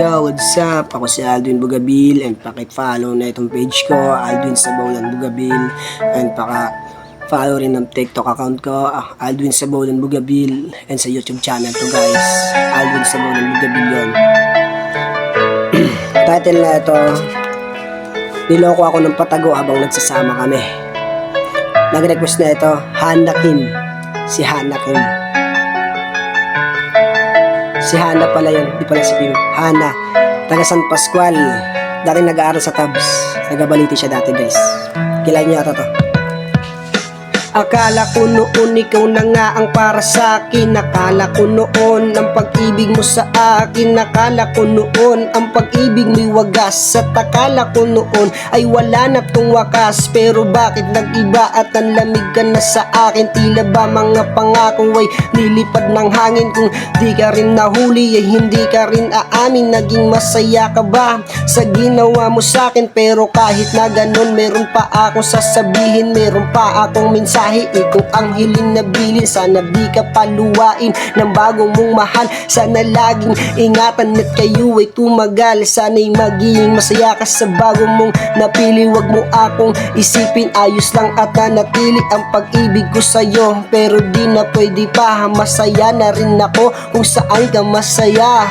Yo, what's up? Ako si Aldwin Bugabil and pakit-follow na itong page ko, Aldwin Sabolan Bugabil and paka follow rin ng TikTok account ko, ah, Aldwin Sabolan Bugabil and sa YouTube channel to guys, Aldwin Sabolan Bugabil yun. Title na ito, Niloko ako ng patago habang nagsasama kami. Nag-request na ito, Hana Kim. Si Hana Kim. Si Hana pala yun, di pala si Kim. Hana, taga San Pascual. Dati nag-aaral sa Tabs. Nagabaliti siya dati guys. Kilala niyo ata to. Akala ko noon ikaw na nga ang para sa akin. Akala ko noon ang pag-ibig mo sa akin. Akala ko noon ang pag-ibig mo'y wagas. At akala ko noon ay wala na tong wakas. Pero bakit nag-iba at nanlamig ka na sa akin? Tila ba mga pangako ay nilipad ng hangin? Kung di ka rin nahuli ay hindi ka rin aamin Naging masaya ka ba sa ginawa mo sa akin? Pero kahit na ganun meron pa akong sasabihin. Meron pa akong mensahe Ikaw ang hiling na bilin Sana di ka paluwain ng bago mong mahal. Sana laging ingatan at kayo ay tumagal. Sana'y maging masaya ka sa bago mong napili. Huwag mo akong isipin Ayos lang at nanatili ang pag-ibig ko sa'yo. Pero di na pwede pa Masaya na rin ako kung saan ka masaya